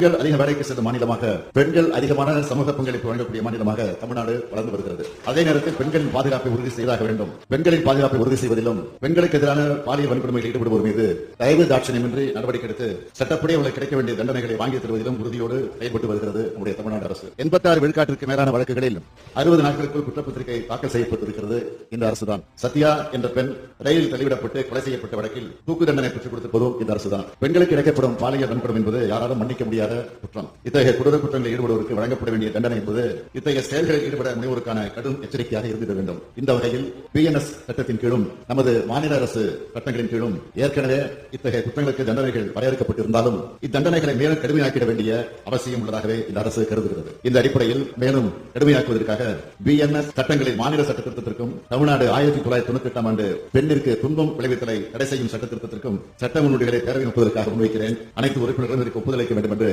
பெண்கள் அதிக வேலைக்கு சென்ற மாநிலமாக பெண்கள் அதிகமான சமூக பங்களிப்பு வழங்கக்கூடிய மாநிலமாக தமிழ்நாடு வளர்ந்து வருகிறது. அதே நேரத்தில் பெண்களின் பாதுகாப்பை உறுதி செய்தாக வேண்டும். பெண்களின் பாதுகாப்பை உறுதி செய்வதிலும் பெண்களுக்கு எதிரான பாலியல் வன்கொடுமையில் ஈடுபடுவோர் மீது தயவு தாட்சணியமின்றி நடவடிக்கை எடுத்து சட்டப்படி அவர்களுக்கு கிடைக்க வேண்டிய தண்டனைகளை வாங்கி தருவதிலும் உறுதியோடு செயல்பட்டு வருகிறது நம்முடைய தமிழ்நாடு அரசு. எண்பத்தாறு விழுக்காட்டிற்கு மேலான வழக்குகளில் அறுபது நாட்களுக்குள் குற்றப்பத்திரிகை தாக்கல் செய்யப்பட்டிருக்கிறது இந்த அரசுதான். சத்யா என்ற பெண் ரயிலில் தள்ளிவிடப்பட்டு கொலை செய்யப்பட்ட வழக்கில் தூக்கு தண்டனை பெற்றுக் கொடுத்திருப்பதும் இந்த அரசுதான். பெண்களுக்கு இழைக்கப்படும் பாலியல் வன்கொடுமை என்பது யாராலும் மன்னிக்க முடியாது. குற்றம். இத்தகைய கொடூர குற்றங்களில் ஈடுபடுவோருக்கு வழங்கப்பட வேண்டிய தண்டனை என்பது இத்தகைய செயல்களில் ஈடுபட முனைவோருக்கான கடும் எச்சரிக்கையாக இருந்திட வேண்டும். இந்த வகையில் பிஎன்எஸ் சட்டத்தின் கீழும் நமது மாநில அரசு சட்டங்களின் கீழும் ஏற்கனவே இத்தகைய குற்றங்களுக்கு தண்டனைகள் வரையறுக்கப்பட்டிருந்தாலும் இத்தண்டனைகளை மேலும் கடுமையாக்கிட வேண்டிய அவசியம் உள்ளதாகவே இந்த அரசு கருதுகிறது. இந்த அடிப்படையில் மேலும் கடுமையாக்குவதற்காக விஎன்எஸ் சட்டங்களின் மாநில சட்டத்திருத்தத்திற்கும் தமிழ்நாடு ஆயிரத்தி தொள்ளாயிரத்தி தொண்ணூத்தி எட்டாம் ஆண்டு பெண்ணிற்கு துன்பம் விளைவித்தலை தடை செய்யும் சட்டத்திருத்தத்திற்கும் சட்ட முன்னோடிகளை பேரவை ஒப்புதலுக்காக முன்வைக்கிறேன். அனைத்து உறுப்பினர்களும் இதற்கு ஒப்புதல் அளிக்க வேண்டும் என்று